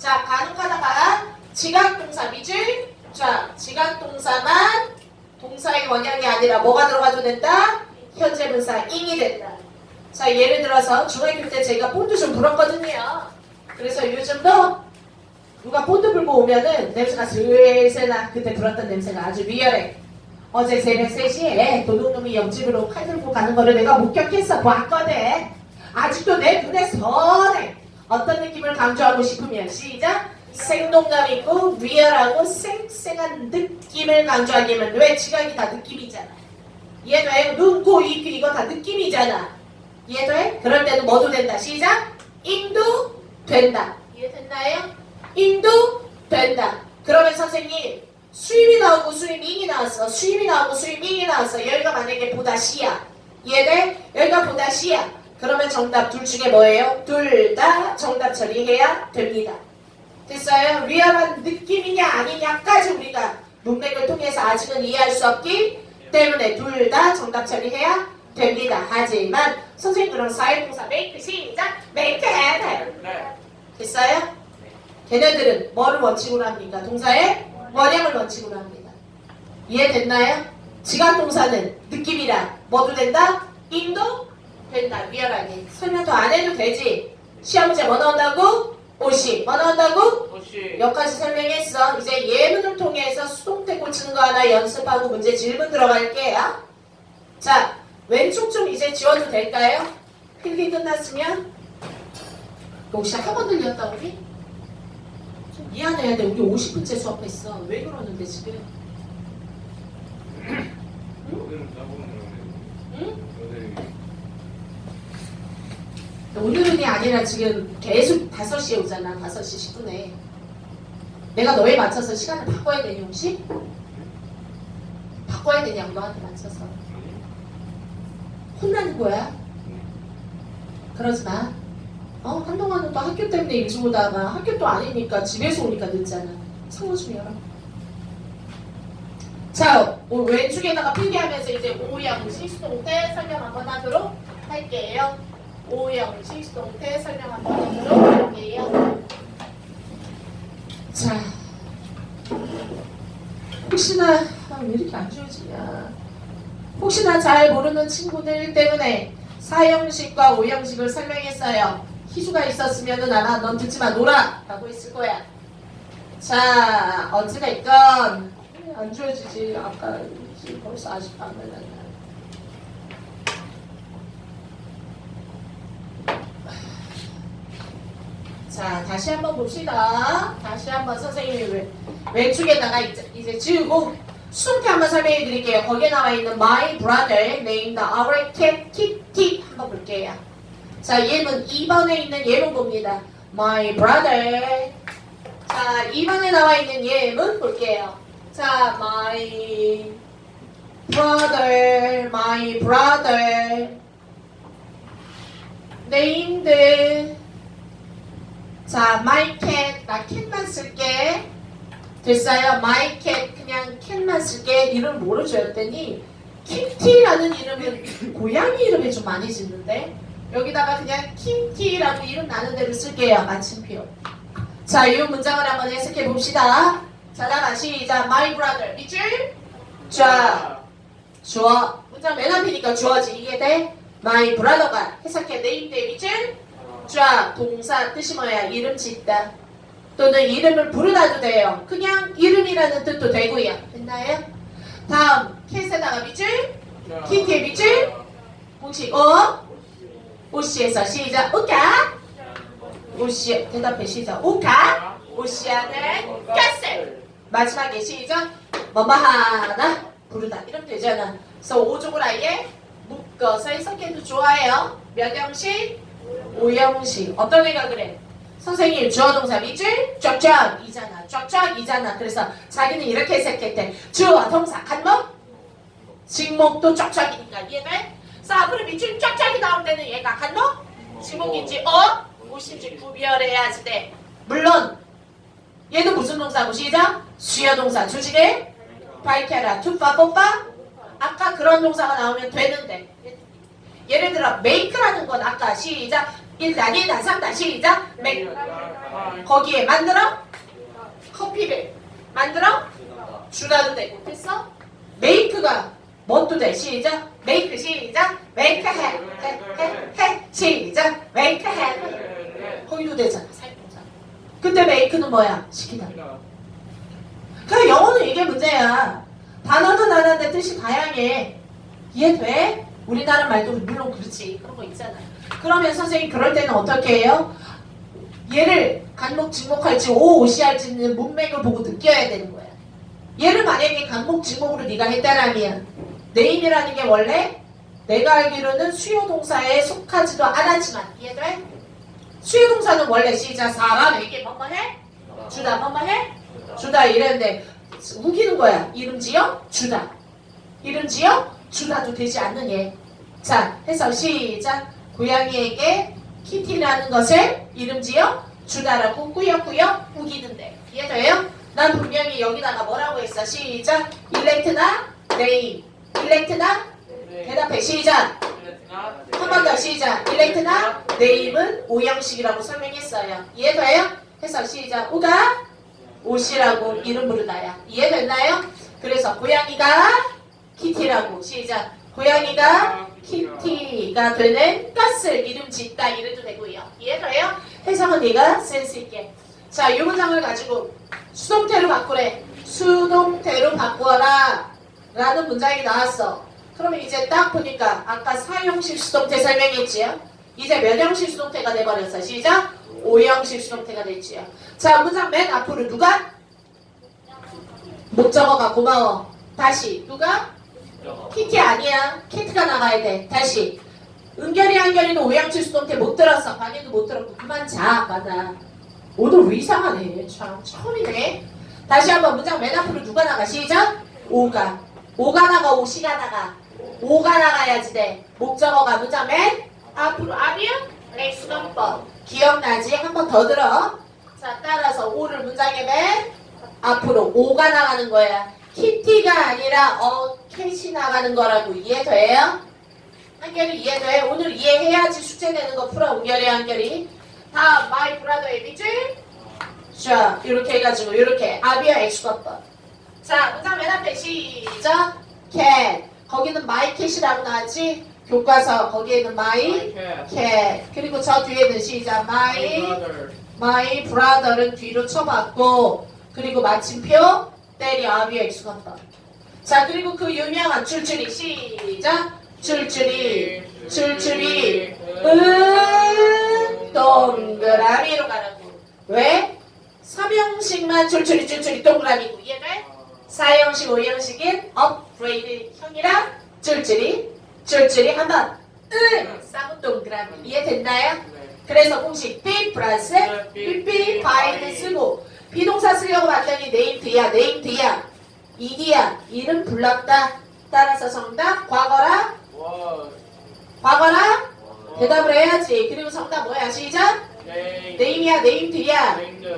자, 가능하다가 지각동사 밑줄. 자, 지각동사만 동사의 원형이 아니라 뭐가 들어가도 된다? 현재 분사 ing이 된다. 자, 예를 들어서 중학교 때 제가 본드 좀 불었거든요. 그래서 요즘도 누가 본드 불고 오면은 냄새가 슬슬 나. 그때 불었던 냄새가 아주 리얼해. 어제 새벽 3시에 도둑놈이 옆집으로 칼 들고 가는 거를 내가 목격했어 봤거든. 아직도 내 눈에 선해. 어떤 느낌을 강조하고 싶으면 시작. 생동감 있고 리얼하고 쌩쌩한 느낌을 강조하려면 왜 지각이 다 느낌이잖아. 이해돼? 눈, 코, 입, 귀 이거 다 느낌이잖아. 이해돼? 그럴 때는 뭐도 된다. 시작. 인도 된다. 이해됐나요? 인도 된다. 그러면 선생님 수입이 나오고 수입인이 나왔어. 수입이 나오고 수입인이 나왔어. 여기가 만약에 보다시야. 이해돼? 여기가 보다시야. 그러면 정답 둘 중에 뭐예요? 둘 다 정답 처리해야 됩니다. 됐어요? 리얼한 느낌이냐 아니냐까지 우리가 문맥을 통해서 아직은 이해할 수 없기 때문에 둘 다 정답 처리해야 됩니다. 하지만 선생님 그럼 사회동사 make 시작 돼요. 네. 됐어요? 걔네들은 뭐를 원칙으로 합니까? 동사의 원형을 원칙으로 합니다. 이해됐나요? 지각동사는 느낌이라 뭐도 된다? 인도 된다. 리얼하게. 설명 더 안 해도 되지. 시험 문제 뭐 나온다고? 오시. 뭐 나온다고? 혹시 여기까지 설명했어. 이제 예문을 통해서 수동태 고치는 거 하나 연습하고 문제 질문 들어갈게요. 자, 왼쪽 좀 이제 지워도 될까요? 필기 끝났으면 혹시 학원 들렸다 우리? 좀 미안해야 돼. 우리 50분째 수업했어. 왜 그러는데 지금? 따보는 응? 오늘 오늘은이 아니라 지금 계속 5시에 오잖아. 5시 10분에. 내가 너에 맞춰서 시간을 바꿔야 되니 혹시? 바꿔야 되냐고 너한테 맞춰서. 혼나는 거야? 그러지 마. 어, 한동안은 또 학교 때문에 일찍 오다가 학교 또 아니니까 집에서 오니까 늦잖아. 창문 좀 열어. 자, 오- 왼쪽에다가 필기하면서 이제 오형 시수동태 설명 한번 하도록 할게요. 오형 시수동태 설명 한번 하도록 할게요. 자, 혹시나 아, 왜 이렇게 안 지워지냐? 혹시나 잘 모르는 친구들 때문에 사형식과 오형식을 설명했어요. 희주가 있었으면은 아마 넌 듣지 마 놀아 라고 했을 거야. 자, 어찌가 있건 안 지워지지. 아까 벌써 아직 안 걸렸나. 자, 다시 한번 봅시다. 다시 한번 선생님이 왼- 왼쪽에다가 이제, 지우고 수동태 한번 설명해 드릴게요. 거기에 나와 있는 My brother named our cat Kitty 한번 볼게요. 자, 예문 2번에 있는 예문 봅니다. My brother. 자, 2번에 나와 있는 예문 볼게요. 자, my brother, my brother named 자, cat 나 캣만 쓸게. 됐어요. cat 그냥 캣만 쓸게. 이름 뭐로 지었더니 키티라는 이름은 고양이 이름에 좀 많이 짓는데 여기다가 그냥 키티라고 이름 나는 대로 쓸게요. 마침표. 자, 이 문장을 한번 해석해 봅시다. 자, 나가 시작. My brother. 밑줄 자, 주어. 문장 맨 앞이니까 주어지. 이게 돼? My brother가 해석해. 네임 대 밑줄 자, 동사 뜻이 뭐야? 이름 짓다. 또는 이름을 부르다도 돼요. 그냥 이름이라는 뜻도 되고요. 됐나요? 다음, 캣에다가 밑줄, 키티의 밑줄, 혹시 어? 오시에서 시작. 우까? 오시 대답해 시작. 우까? 오시아는 가스. 마지막에 시작. 뭐뭐하다 부르다 이러면 되잖아. 그래서 오족을 아예 묶어서 해석해도 좋아요. 몇 형식? 오형식. 어떤 애가 그래? 선생님 주어 동사 밑줄 쫙쫙 이잖아. 쫙쫙 이잖아. 그래서 자기는 이렇게 해석했대. 주어 동사 간목 직목도 쫙쫙이니까 이해돼? 자 앞으로 밑줄 쫙쫙이 나올 때는 얘가 간목 직목인지 어? 무엇인지 구별해야지 돼. 물론 얘는 무슨 동사고 시작? 수여 동사 주지를 밝혀라 투파 뽀빠 아까 그런 동사가 나오면 되는데 예를 들어 make라는 건 아까 시작 1단 1단 3단 시작. 맥. 거기에 만들어? 커피를 만들어? 주다도 되고. 됐어? 메이크가 뭣도 돼? 시작. 메이크 시작. 메이크 해해해 시작. 메이크 해. 거기도 되잖아. 살동사 근데 메이크는 뭐야? 시키다. 그러니까 영어는 이게 문제야. 단어는 하나인데 뜻이 다양해. 이해돼? 우리나라 말도 물론 그렇지. 그런 거 있잖아 그러면 선생님 그럴 때는 어떻게 해요? 얘를 간목 직목할지 오오시 할지는 문맥을 보고 느껴야 되는 거야. 얘를 만약에 간목 직목으로 네가 했다라면 네임이라는 게 원래 내가 알기로는 수요 동사에 속하지도 않았지만 이해돼? 수요 동사는 원래 시작 사람에게 뭐뭐 해? 주다 뭐뭐 해? 주다 이랬는데 우기는 거야. 이름 지어 주다. 이름 지어 주다도 되지 않는 얘. 자, 해서 시작. 고양이에게 키티라는 것을 이름 지어 주다라고 꾸역꾸역 우기는데 이해돼요? 난 분명히 여기다가 뭐라고 했어? 시작. 일렉트나 네임. 일렉트나 대답해 시작. 한 번 더 시작. 일렉트나 네임은 오형식이라고 설명했어요. 이해돼요? 해서 시작. 우가 옷이라고 이름 부르다야. 이해됐나요? 그래서 고양이가 키티라고 시작. 고양이가 키티가 되는 것을 이름 짓다 이래도 되고요. 이해돼요? 해석은 네가 센스 있게. 자, 이 문장을 가지고 수동태로 바꾸래. 수동태로 바꾸어라. 라는 문장이 나왔어. 그러면 이제 딱 보니까 아까 사형식 수동태 설명했지요? 이제 몇 형식 수동태가 돼버렸어. 시작. 오형식 수동태가 됐지요. 자, 문장 맨 앞으로 누가? 목적어가 고마워. 다시 누가? 키티 아니야. 키트가 나가야 돼. 다시. 은결이 한결이는 오양칠 수동태 못 들었어. 관이도 못 들었고 그만 자. 맞아. 오늘 왜 이상하네. 참 처음이네. 다시 한번 문장 맨 앞으로 누가 나가? 시작. 오가. 오가 나가 오시가 나가. 오가 나가야지 돼. 목적어가 문장 맨 앞으로 아니야? 렉수건법. 기억나지? 한 번 더 들어. 자 따라서 오를 문장의 맨 앞으로 오가 나가는 거야. 키티가 아니라 어 캣이 나가는 거라고 이해돼요? 한결이 이해돼? 오늘 이해해야지 숙제 내는 거 풀어 은결이 한결이. 다음 마이 브라더의 밑줄. 자 이렇게 해가지고 이렇게. 아비아 엑스커법. 자 문장 맨 앞에 시작. 캣 거기는 마이 캣이라고 나왔지? 교과서 거기에는 마이 캣 그리고 저 뒤에는 시작. 마이 마이 브라더는 뒤로 쳐봤고 그리고 마침표 때려 아비아 엑스커법 자 그리고 그 유명한 줄줄이. 시작! 줄줄이 줄줄이. 은 동그라미로 가라고. 왜? 삼형식만 줄줄이 줄줄이 동그라미고. 이해돼? 사형식 오형식인 업그레이드 형이랑 줄줄이 줄줄이 한번. 은 쌍은 동그라미. 이해됐나요? 그래서 공식 B 플러스 PP 바이를 쓰고 비동사 쓰려고 봤더니 네임 뒤야 네임 뒤야 이디야 이름 불렀다. 따라서 정답 과거라. 과거라. 대답을 해야지. 그리고 정답 뭐야? 시작. 네임이야 네임 뒤야.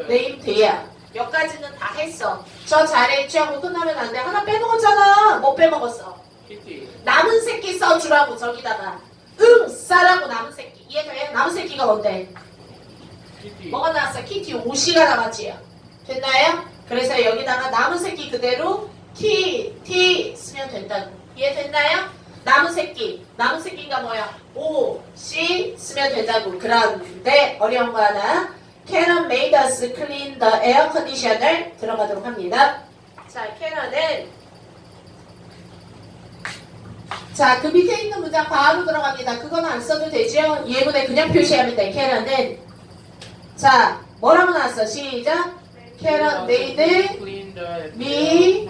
네임 뒤야. 몇 가지는 다 했어. 저 잘했죠 하고 끝나면 안 돼. 하나 빼먹었잖아. 못 빼먹었어? 남은 새끼 써주라고 저기다가. 응 싸라고 남은 새끼. 이해돼요? 남은 새끼가 뭔데? 뭐가 나왔어? 키티 오시가 나왔지요. 됐나요? 그래서 여기다가 남은 새끼 그대로 키, 티 쓰면 된다고. 이해됐나요? 남은 새끼. 남은 새끼가 뭐야? 오, 시 쓰면 된다고. 그런데 어려운 거 하나. Made us clean the air conditioner 들어가도록 합니다. 자, Canon은 자, 그 밑에 있는 문장 바로 들어갑니다. 그건 안 써도 되죠? 예문에 그냥 표시하면 돼. Canon은 자, 뭐라고 나왔어? 시작. Canon made me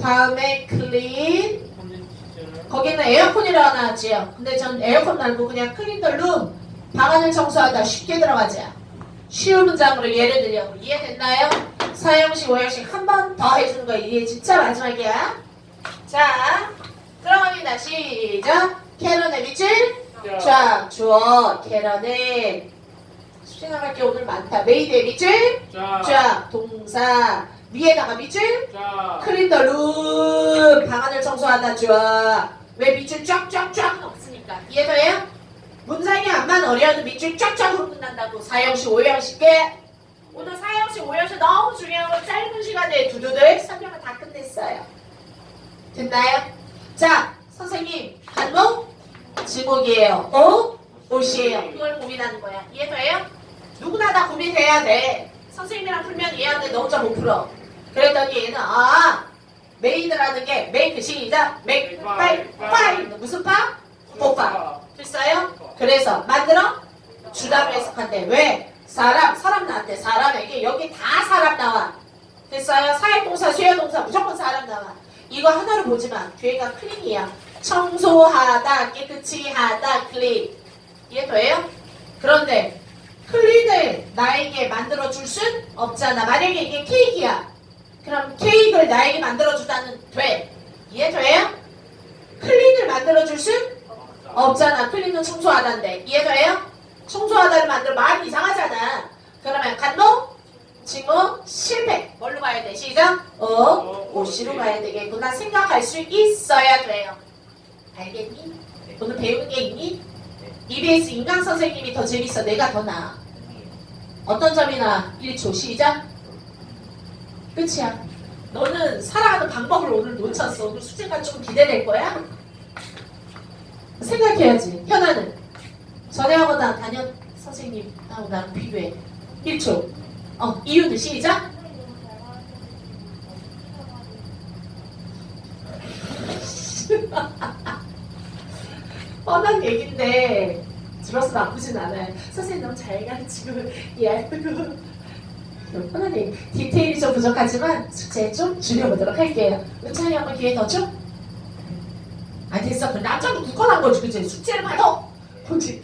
다음에 clean 거기는 에어컨이라고 나왔지요. 근데 전 에어컨 말고 그냥 the room 방안을 청소하다 쉽게 들어가자. 쉬운 문장으로 예를 들려고 이해됐나요? 사형식, 오형식 한 번 더 해주는 거 이게 진짜 마지막이야. 자, 들어갑니다. 시작. 캐런의 밑줄 쫙 주어. 캐런은 숙제 나갈 게 오늘 많다. 메이드의 밑줄. 쫙 동사 위에다가 밑줄. 클린 더 룸 방안을 청소하다 좋아 왜 밑줄 쫙쫙쫙? 없으니까. 이해돼요? 문장이 암만 어려워도 밑줄 쫙쫙 흐르고 끝난다고. 4형식 5형식 게. 오늘 4형식 5형식 너무 중요한 거 짧은 시간에 두두들 설명을 다 끝냈어요. 됐나요? 자 선생님 반복 지목이에요. 오? 옷이에요. 그걸 고민하는 거야. 이해돼요? 누구나 다 고민해야 돼. 선생님이랑 풀면 이해하는데 너 혼자 못 풀어. 그랬더니 얘는 아 메이드라는 게 메이크 시작. 메이크 파이 파이 무슨 파? 오빠 됐어요? 그래서 만들어? 주다로 해석한대. 왜? 사람 사람 나한테 사람에게 여기 다 사람 나와. 됐어요? 사회동사 수요동사 무조건 사람 나와. 이거 하나로 보지마. 뒤에가 클린이야. 청소하다 깨끗이 하다 클린 이해 돼요? 그런데 클린을 나에게 만들어 줄 순 없잖아 만약에 이게 케이크야 그럼 케이크를 나에게 만들어 주다는 돼 이해 돼요? 클린을 만들어 줄 순 없잖아. 클린은 청소하다인데. 이해 돼요? 청소하다를 만들어 말이 이상하잖아. 그러면 간도, 지무, 실패. 뭘로 가야 돼? 시작. 어, 오시로 가야 되겠구나. 생각할 수 있어야 돼요. 알겠니? 오늘 배우는 게 있니? EBS 인강 선생님이 더 재밌어. 내가 더 나아. 어떤 점이 나아? 1초 시작. 끝이야. 너는 살아가는 방법을 오늘 놓쳤어. 오늘 숙제가 좀 기대될 거야? 생각해야지. 현아는 전에하고나 단연 선생님 하고 나랑 비교해. 1초. 어, 이유는 시작. 뻔한 얘긴데 들어서 나쁘진 않아요. 선생님 너무 잘 가르치고 예쁘고 뻔한 얘기. 디테일이 좀 부족하지만 숙제 좀 줄여보도록 할게요. 은찬이 한번 기회 더 줘? 아 됐어. 그 남자도 굳건한 거지 그치? 숙제를 받아. 그치?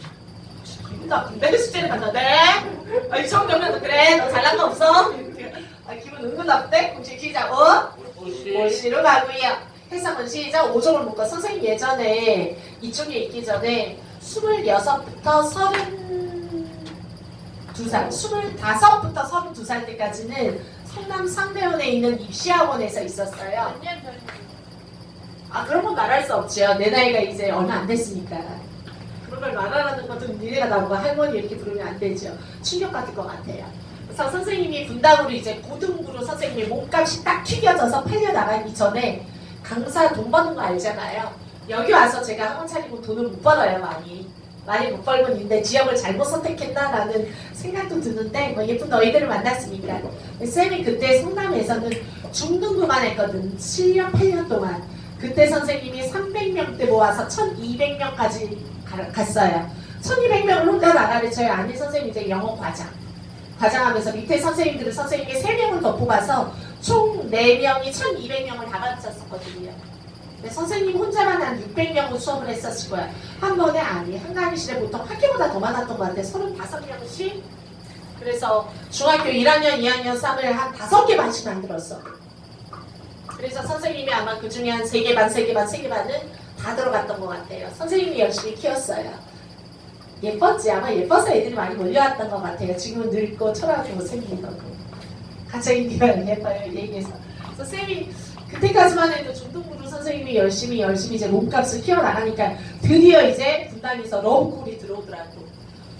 기분 나쁜데 숙제를 받아. 네. 아, 이 정도면 그래. 너 잘난 거 없어? 아, 기분 은근 나쁜데? 그치? 시작. 어? 올시로 가고요. 해석은 시작. 5점을 묶어. 선생님 예전에 이쪽에 있기 전에 26부터 32살, 25부터 32살 때까지는 성남 상대원에 있는 입시학원에서 있었어요. 아 그런 건 말할 수 없지요. 내 나이가 이제 얼마 안 됐으니까. 그런 걸 말하라는 것은 니네가 나보고 할머니 이렇게 부르면 안 되죠. 충격 받을 것 같아요. 그래서 선생님이 분당으로 이제 고등부로 선생님이 몸값이 딱 튀겨져서 팔려나가기 전에 강사 돈 버는 거 알잖아요. 여기 와서 제가 학원 차리고 돈을 못 벌어요 많이. 많이 못 벌고 있는데 지역을 잘못 선택했나라는 생각도 드는데 뭐 예쁜 너희들을 만났으니까. 쌤이 그때 성남에서는 중등부만 했거든. 7년 8년 동안. 그때 선생님이 300명대 모아서 1200명까지 갔어요. 1200명을 혼자 나가르쳐요 아니 선생님 이제 영어 과장. 과장하면서 밑에 선생님들은 선생님이 3명을 더 뽑아서 총 4명이 1200명을 다 가르쳤었거든요. 근데 선생님 혼자만 한 600명을 수업을 했었을 거야. 한 번에 아니 한 강의실에 보통 학교보다 더 많았던 것 같아. 35명씩. 그래서 중학교 1학년 2학년 3을 한 5개 반씩 만들었어. 그래서 선생님이 아마 그 중에 한 3개 반, 3개 반, 3개 반은 다 들어갔던 것 같아요. 선생님이 열심히 키웠어요. 예뻤지? 아마 예뻐서 애들이 많이 몰려왔던 것 같아요. 지금은 늙고 철학고 생긴 거고 가정인디가 예뻐요? 얘기해서. 그래서 쌤이 그때까지만 해도 중등부로 선생님이 열심히 열심히 이제 몸값을 키워나가니까 드디어 이제 분당에서 러브콜이 들어오더라고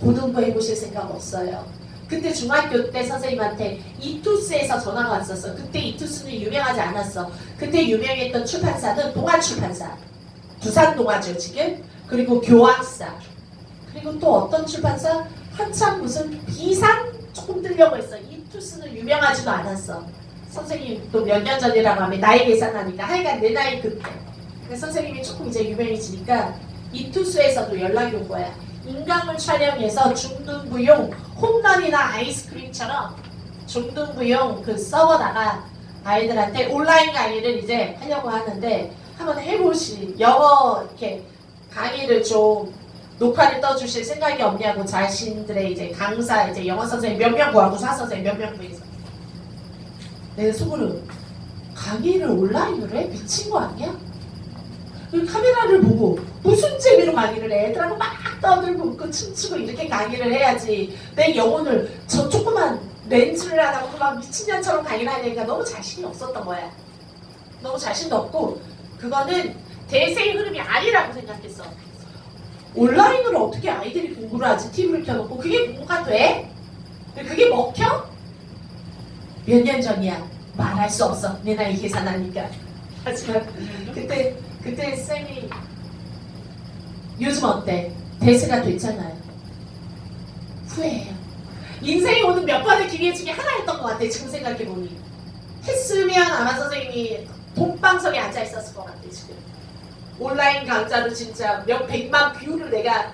고등부 해보실 생각 없어요. 그때 중학교 때 선생님한테 이투스에서 전화가 왔었어. 그때 이투스는 유명하지 않았어. 그때 유명했던 출판사는 동아출판사. 부산 동아죠 지금? 그리고 교학사. 그리고 또 어떤 출판사? 한참 무슨 비상? 조금 뜨려고 했어. 이 투스는 유명하지도 않았어. 선생님 또몇년 전이라고 하면 나이 계산하니까 하여간 내 나이 그때. 그래서 선생님이 조금 이제 유명해지니까 이투스에서도 연락이 온 거야. 인강을 촬영해서 중등부용 홈런이나 아이스크림처럼 중등부용 그 서버다가 아이들한테 온라인 강의를 이제 하려고 하는데 한번 해보시 영어 이렇게 강의를 좀 녹화를 떠주실 생각이 없냐고 자신들의 이제 강사 이제 영어 선생님 몇 명 구하고 사 선생님 몇 명 구해서 내가 속으로 강의를 온라인으로 해? 미친 거 아니야? 그 카메라를 보고 무슨 재미로 강의를 해? 애들하고 막 떠들고 웃고 춤추고 이렇게 강의를 해야지 내 영혼을 저 조그만 렌즈를 안 하고 막 미친년처럼 강의를 하니까 너무 자신이 없었던 거야 너무 자신도 없고 그거는 대세의 흐름이 아니라고 생각했어 온라인으로 어떻게 아이들이 공부를 하지? TV를 켜놓고 그게 공부가 돼? 그게 먹혀? 몇 년 전이야. 말할 수 없어. 내 나이 계산하니까. 하지만 그때 그때 쌤이 요즘 어때? 대세가 됐잖아요. 후회해요. 인생에 오는 몇 번의 기회 중에 하나였던 것 같아. 지금 생각해 보니. 했으면 아마 선생님이 독방석에 앉아 있었을 것 같아 지금. 온라인 강좌로 진짜 몇 백만 뷰를 내가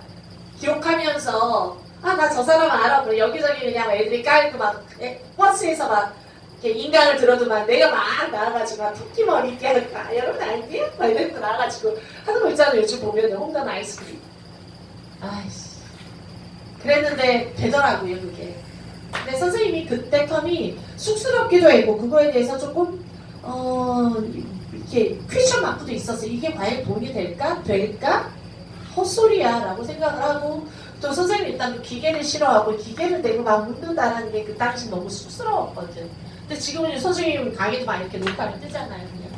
기록하면서 아 나 저 사람 알아. 그래 여기저기 그냥 애들이 깔고 막 에, 버스에서 막 이렇게 인강을 들어도 막 내가 막 나와가지고 막 토끼 머리 이렇게 하고 아, 여러분 알게요? 막 이러고 나와가지고 하는 거 있잖아요. 요즘 보면 홍단 아이스크림. 아이씨. 그랬는데 되더라고요 그게. 근데 선생님이 그때 텀이 쑥스럽기도 했고 그거에 대해서 조금 어 이렇게 퀴션 마크도 있었어요. 이게 과연 도움이 될까? 될까? 헛소리야 라고 생각을 하고 또 선생님 일단 그 기계를 싫어하고 기계를 내고 막 묻는다라는 게 그 당시 너무 쑥스러웠거든. 근데 지금은 선생님 강의도 많이 이렇게 녹화를 뜨잖아요. 그냥.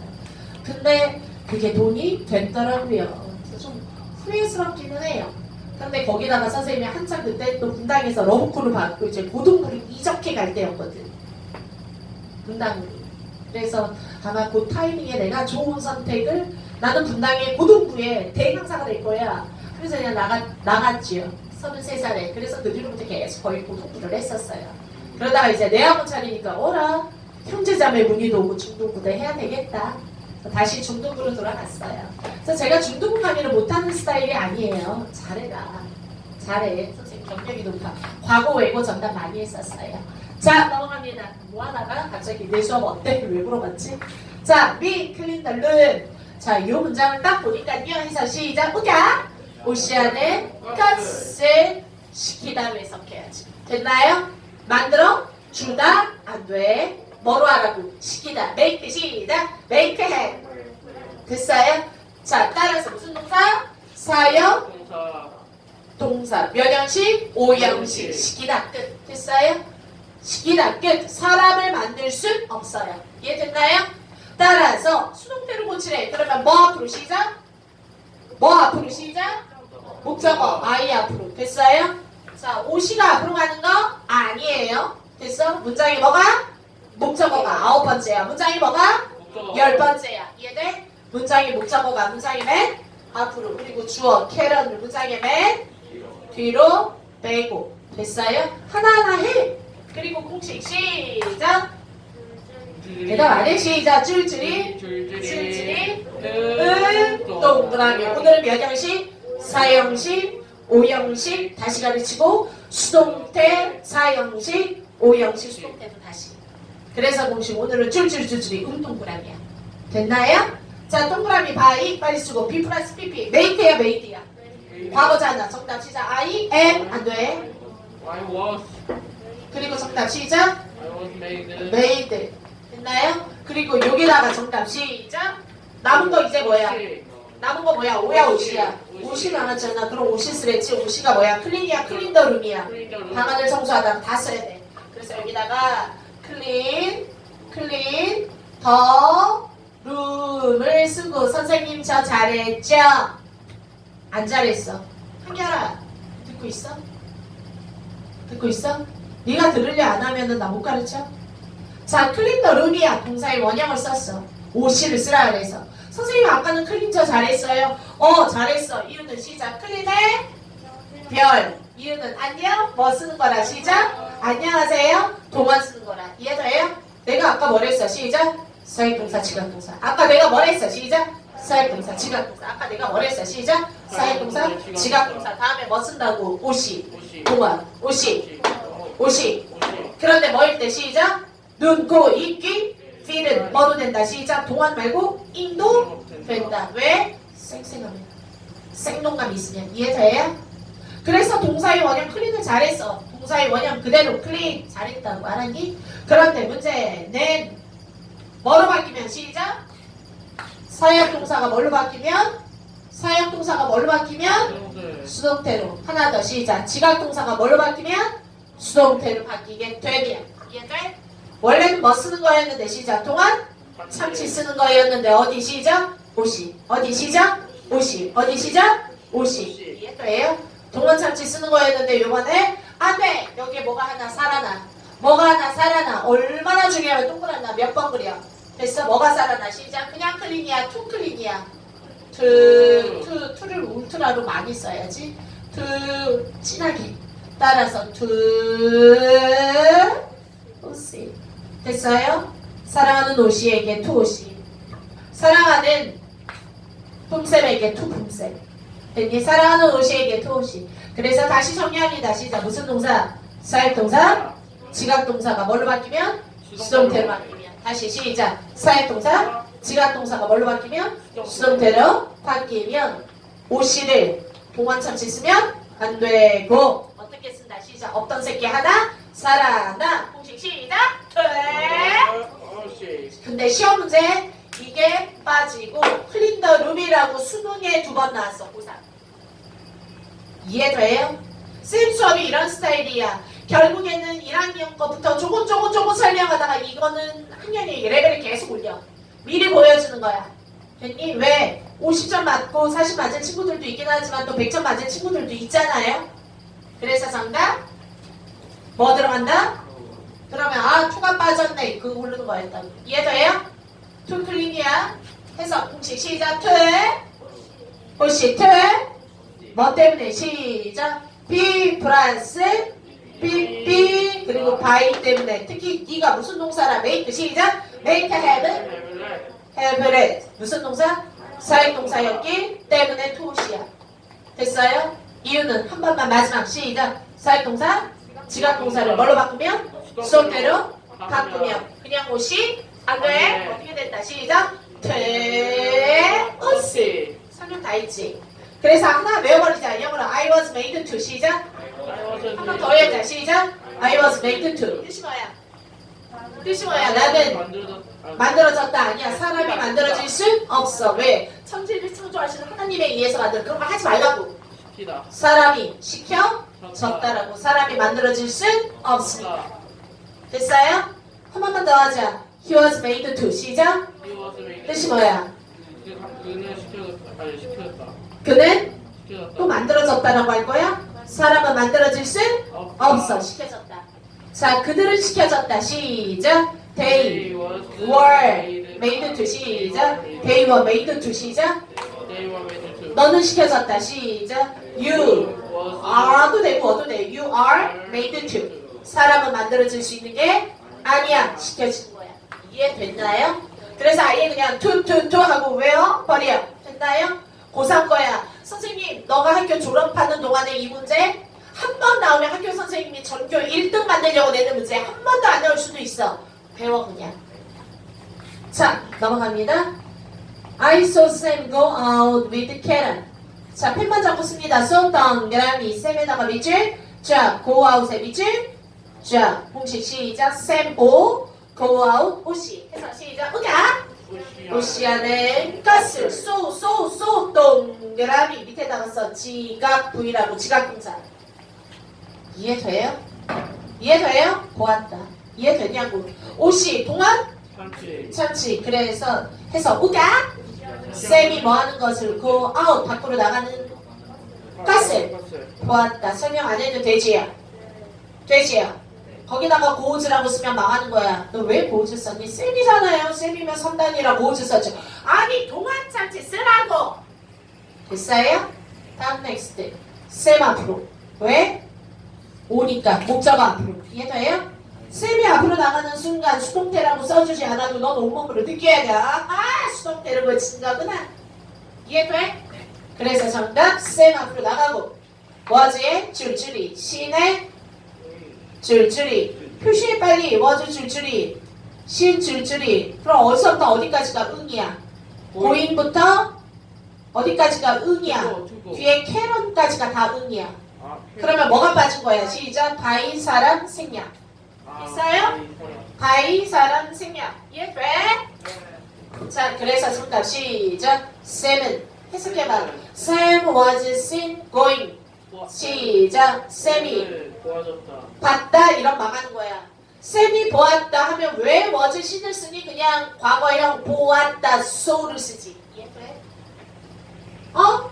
근데 그게 돈이 됐더라고요. 그래서 좀 후회스럽기는 해요. 근데 거기다가 선생님이 한참 그때 또 분당에서 러브콜을 받고 이제 고등부를 이적해 갈 때였거든. 분당으로. 그래서 아마 그 타이밍에 내가 좋은 선택을 나는 분당의 고등부의 대강사가 될 거야. 그래서 그냥 나가, 나갔지요. 33살에. 그래서 그 뒤로부터 계속 거의 고등부를 했었어요. 그러다가 이제 내 학원 차리니까 어라 형제자매 문의도 오고 중등부대 해야 되겠다. 다시 중등부로 돌아갔어요. 그래서 제가 중등부 강의를 못하는 스타일이 아니에요. 잘해라. 잘해. 선생님 경력이 높아. 과거 외고 전담 많이 했었어요. 자 넘어갑니다. 뭐 하다가 갑자기 내 수업 어때? 왜 물어봤지? 자, 미 클린더룬. 자, 이 문장을 딱 보니까요. 해서 시작. 오케이. 오시안의 컷을 시키다 해석해야지. 됐나요? 만들어 주다 안 돼. 뭐로 하라고? 시키다. make 시작. make 해. 됐어요? 자, 따라서 무슨 동사? 사역 동사 동사 몇 형식? 오 형식 시키다 끝 됐어요? 시키다 끝 사람을 만들 순 없어요 이해됐나요? 따라서 수동태로 고치래 그러면 뭐 앞으로 시작? 뭐 앞으로 시작? 목적어 아이 앞으로 됐어요? 자 오시가 앞으로 가는 거 아니에요 됐어? 문장이 뭐가? 목적어가 아홉 번째야 문장이 뭐가? 열 번째야 이해돼? 문장의 목적어가 문장의 맨 앞으로 그리고 주어 캐런을 문장의 맨 뒤로 빼고 됐어요? 하나하나 해 그리고 공식 시작! 대답 안 해? 시작! 줄줄이! 줄줄이. 은 동그라미. 오늘은 몇 형식? 사형식 오형식? 다시 가르치고 수동태 사형식 오형식 수동태도 다시. 그래서 공식 오늘은 줄줄줄줄이. 음 동그라미야. 됐나요? 자 동그라미 바이. 빨리 쓰고 B 플러스 PP 메이트야 메이트야. 과거잖아. 정답 시작. I am 안 돼. I was 그리고 정답 시작 made 됐나요? 그리고 여기다가 정답 시작 남은 거 이제 뭐야? 남은 거 뭐야? 오야 옷이야 옷이 남았잖아 그럼 옷이 쓰랬지 옷이가 뭐야? 클린이야 클린 더 룸이야 방안을 청소하다 다 써야 돼 그래서 여기다가 클린 클린 더 룸을 쓰고 선생님 저 잘했죠? 안 잘했어 한결아 듣고 있어? 듣고 있어? 네가 들으려 안 하면은 나 못 가르쳐? 자 클린더 룸이야 동사의 원형을 썼어. 오시를 쓰라 그래서. 선생님 아까는 클린저 잘했어요? 어 잘했어. 이유는 시작. 클린의 별. 이유는 안녕? 뭐 쓰는 거라? 시작. 안녕하세요? 동안 쓰는 거라? 이해돼요? 내가 아까 뭐랬어? 시작. 사역동사 지각동사. 아까 내가 뭐랬어? 시작. 사역동사 지각동사. 아까 내가 뭐랬어? 시작. 사역동사 지각동사. 다음에 뭐 쓴다고? 오시. 동안. 오시 옷이. 그런데 뭐일 때 시작. 눈, 코, 입, 귀. feel은 뭐도 된다. 시작. 동안 말고 인도 된다. 왜? 쌩쌩하면 생동감이 있으면 이해돼요? 그래서 동사의 원형 클린을 잘했어. 동사의 원형 그대로 클린 잘했다고 알았니? 그런데 문제는 뭐로 바뀌면 시작? 사역 동사가 뭘로 바뀌면? 사역 동사가 뭘로 바뀌면? 수동태로. 하나 더 시작. 지각 동사가 뭘로 바뀌면 수동태로 바뀌게 되면. 이해돼? 원래는 뭐 쓰는 거였는데 시작 동안? 참치 쓰는 거였는데 어디 시작? 오시. 어디 시작? 오시. 어디 시작? 오시. 이해돼요? 동원 참치 쓰는 거였는데 이번에 안돼 여기에 뭐가 하나 살아나. 뭐가 하나 살아나. 얼마나 중요해요 동그란 나 몇 번 그려. 됐어? 뭐가 살아나? 시작. 그냥 클린이야? 투 클린이야? 투, 투, 투를 울트라로 많이 써야지. 투 진하게 따라서 투 오씨. 됐어요? 사랑하는 오씨에게 투 오씨. 사랑하는 품쌤에게 투 품쌤. 됐니? 사랑하는 오씨에게 투 오씨. 그래서 다시 정리합니다. 시작. 무슨 동사? 사역동사? 지각동사가 뭘로 바뀌면? 수동태로 바뀌면. 다시 시작. 사역동사? 지각동사가 뭘로 바뀌면? 수동태로 바뀌면. 오씨를 동원참치 쓰면 안 되고 쓴다. 시작. 없던 새끼 하나 살아나 공식 시작. 돼. 근데 시험 문제 이게 빠지고 클린 더 룸이라고 수능에 두 번 나왔어. 고사 이해돼요? 쌤 수업이 이런 스타일이야. 결국에는 1학년 거부터 조금 조금 조금 설명하다가 이거는 학년이 레벨이 계속 올려. 미리 보여주는 거야. 됐니? 왜? 50점 맞고 40 맞은 친구들도 있긴 하지만 또 100점 맞은 친구들도 있잖아요 그래서 정답? 뭐 들어간다? 그러면 아 투가 빠졌네. 그거 고르는 거였다 이해돼요? 투 클린이야? 해서 공식 시작 투에 호시 투에 뭐 때문에? 시작. B 플러스 B B. 그리고 바이 때문에. 특히 네가 무슨 동사라? Make 시작. 해볼래? have it 무슨 동사? 사역 동사였기 때문에 투시야. 됐어요? 이유는 한 번만 마지막 시작. 사역 동사 지각 동사를 뭘로 바꾸면? 수업대로 바꾸면. 그냥 옷이 안돼. 어떻게 됐다. 시작. 돼. 옷이 설명 다 했지. 그래서 하나 외워버리자. 영어로 I was made to. 시작. 한 번 더 해자. 시작. I was made to. 뜻이 뭐야? 뜻이 뭐야? 나는 만들어졌. 아, 만들어졌다. 아니야. 사람이 만들어질 수 없어. 왜? 천지를 창조하시는 하나님에 의해서 만든 그런 거 하지 말라고 시키다. 사람이 시켜졌다라고 사람이 만들어질 수 없으니까 됐어요? 한 번만 더 하자. He was made to. 시작. 뜻이 뭐야? 그는 시켜줬다. 아니 시켜줬다. 그는 시켜줬다. 또 만들어졌다라고 할 거야? 사람은 만들어질 수 어, 없어. 시켜졌다. 자 그들은 시켜졌다. 시작. They were made to. 시작. They were made to. 시작. 너는 시켜졌다. 시작 You are도 되고 어도 돼 You are made to. 사람은 만들어질 수 있는 게 아니야. 시켜지는 거야. 이해됐나요? 그래서 아예 그냥 투투투 하고 외워 버려 됐나요? 고3 거야. 선생님 너가 학교 졸업하는 동안에 이 문제 한 번 나오면 학교 선생님이 전교 1등 만들려고 내는 문제 한 번도 안 나올 수도 있어. 배워 그냥. 자 넘어갑니다. I saw Sam go out with Karen 자 펜만 잡고 씁니다. so 동그라미 쌤에다가 밑줄 자 out의 밑줄 자 공식 시작. O go out 오시 해서 시작. 우가 오시아는 가스. 쏘쏘쏘 동그라미 밑에다가 써. 지각 V라고. 지각 동사. 이해돼요? 이해돼요? 보았다. 이해되냐고. 오시 동안? 참치. 참치. 그래서 해서 우가 쌤이 뭐 하는 것을 go out 밖으로 나가는 가스. 보았다 설명 안 해도 되지요 되지요 거기다가 고우즈라고 쓰면 망하는 거야 너 왜 고우즈 썼니? 쌤이잖아요 쌤이면 3단이라 고우즈 썼죠 아니 동안 참치 쓰라고 됐어요? 다음 넥스트 쌤 앞으로 왜? 오니까 목자가 앞으로 이해돼요? 쌤이 앞으로 나가는 순간 수동태라고 써주지 않아도 넌 온몸으로 느껴야 돼. 아, 수동태를 고친 거구나. 이해돼? 그래서 정답 쌤 앞으로 나가고 워즈의 줄줄이 신의 줄줄이 표시해 빨리 워즈 줄줄이 신 줄줄이 그럼 어디서부터 어디까지가 응이야? 고인부터 어디까지가 응이야? 투고. 뒤에 캐런까지가 다 응이야. 아, 그러면 뭐가 빠진 거야? 시작. 바이 사람 생략. 아, 있어요? 바이 사람 생략. 이해돼? 자, 그래서 정답 시작. 쌤은 해석해봐. Sam was seen going. 시작. 쌤이 도와줬다. 봤다 이런 망하는 거야. 쌤이 보았다 하면 왜 was 신을 쓰니 그냥 과거형 보았다 so를 쓰지. 이해돼? 어?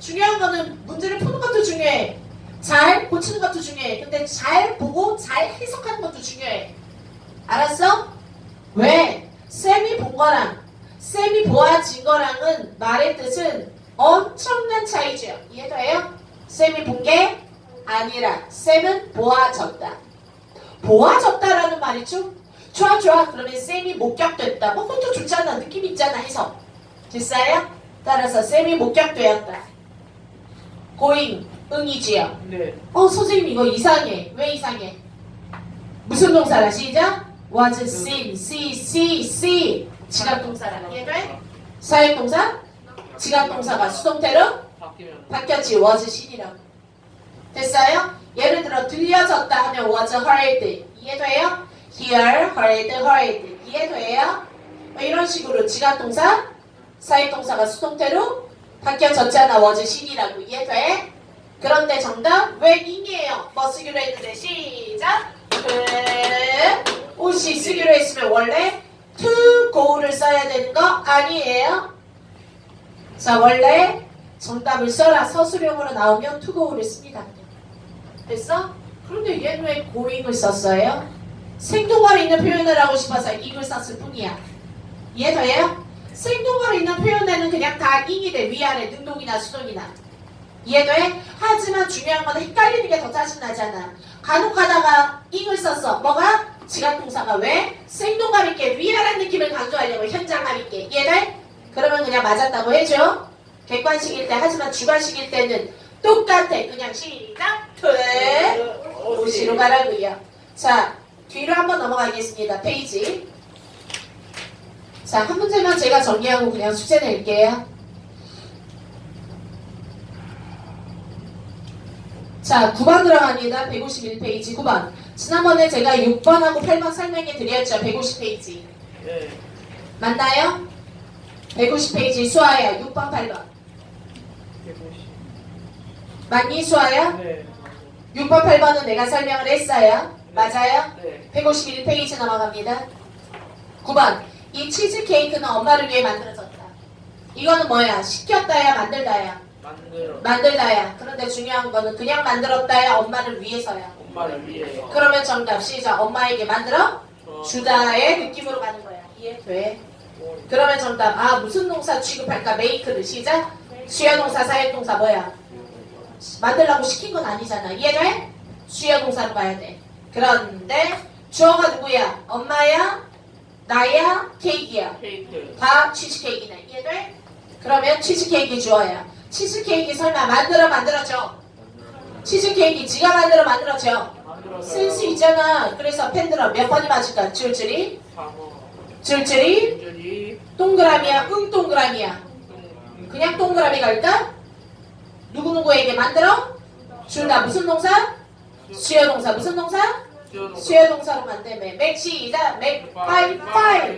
중요한 거는 문제를 푸는 것도 중요해. 잘 고치는 것도 중요해. 근데 잘 보고 잘 해석하는 것도 중요해. 알았어? 왜? 쌤이 본 거랑 쌤이 보아진 거랑은 말의 뜻은 엄청난 차이죠. 이해돼요? 쌤이 본 게 아니라 쌤은 보아졌다. 보아졌다라는 말이 좀 좋아 좋아 그러면 쌤이 목격됐다. 뭐 그것도 좋잖아. 느낌 있잖아 해서. 됐어요? 따라서 쌤이 목격되었다. 고잉 응이지요. 네. 어 선생님 이거 이상해. 왜 이상해? 무슨 동사라 시작? was seen, see, see, see. 지각 동사라. 이해돼? 사역 동사? 지각 동사가 수동태로 바뀌면 바뀌었지. was seen이라고. 됐어요? 예를 들어 들려졌다 하면 was heard. 이해돼요? hear, heard, heard. 이해돼요? 뭐 이런 식으로 지각 동사, 사역 동사가 수동태로 바뀌어졌잖아. was seen이라고. 이해돼? 그런데 정답 왜 인이에요? 뭐 쓰기로 했는데 시작. 그 옷이 쓰기로 했으면 원래 to go를 써야 되는 거 아니에요? 자 원래 정답을 써라 서술형으로 나오면 to go를 씁니다. 됐어? 그런데 얘는 왜 going을 썼어요? 생동감 있는 표현을 하고 싶어서 이걸 썼을 뿐이야. 이해돼요? 생동감 있는 표현에는 그냥 다 ing이 돼 위아래 능동이나 수동이나. 이해돼? 하지만 중요한 건 헷갈리는 게 더 짜증나잖아. 간혹 가다가 ing을 썼어. 뭐가? 지각동사가 왜? 생동감 있게 위아란 느낌을 강조하려고 현장감 있게. 이해돼? 그러면 그냥 맞았다고 해줘. 객관식일 때 하지만 주관식일 때는 똑같아. 그냥 시작. 돼. 오시로 가라고요. 자, 뒤로 한번 넘어가겠습니다. 페이지. 자, 한 문제만 제가 정리하고 그냥 숙제 낼게요. 자, 9번 들어갑니다. 151페이지 9번. 지난번에 제가 6번하고 8번 설명해 드렸죠. 150페이지. 네. 맞나요? 150페이지 수아야. 6번, 8번. 150. 맞니, 수아야? 네. 6번, 8번은 내가 설명을 했어요. 맞아요? 네. 151페이지 넘어갑니다. 9번. 이 치즈케이크는 엄마를 위해 만들어졌다. 이거는 뭐야? 시켰다야, 만들다야? 만들어. 만들다야. 그런데 중요한 거는 그냥 만들었다야, 엄마를 위해서야. 엄마를 위해. 그러면 정답 시작. 엄마에게 만들어 저- 주다의 느낌으로 가는 거야. 이해돼? 뭐, 그러면 정답. 아 무슨 동사 취급할까? 메이크를 시작. 수요동사, 사역동사 뭐야? 만들라고 시킨 건 아니잖아. 이해돼? 수요동사로 가야 돼. 그런데 주어가 누구야? 엄마야? 나야? 케이크야? 케이크. 다 치즈케이크네. 이해돼? 그러면 치즈케이크 주어야. 치즈케이크 설마 만들어 만들어줘. 치즈케이크 지가 만들어. 만들어서. 센스 있잖아. 그래서 팬들어 몇 번이 맞을까? 줄줄이? 줄줄이? 동그라미야? 응 동그라미야? 똥. 그냥 동그라미 갈까? 누구누구에게 만들어? 준다 무슨 동사? 수요 동사 무슨 동사? 수요 동사로 만들면 맥 시작 맥 파이 파이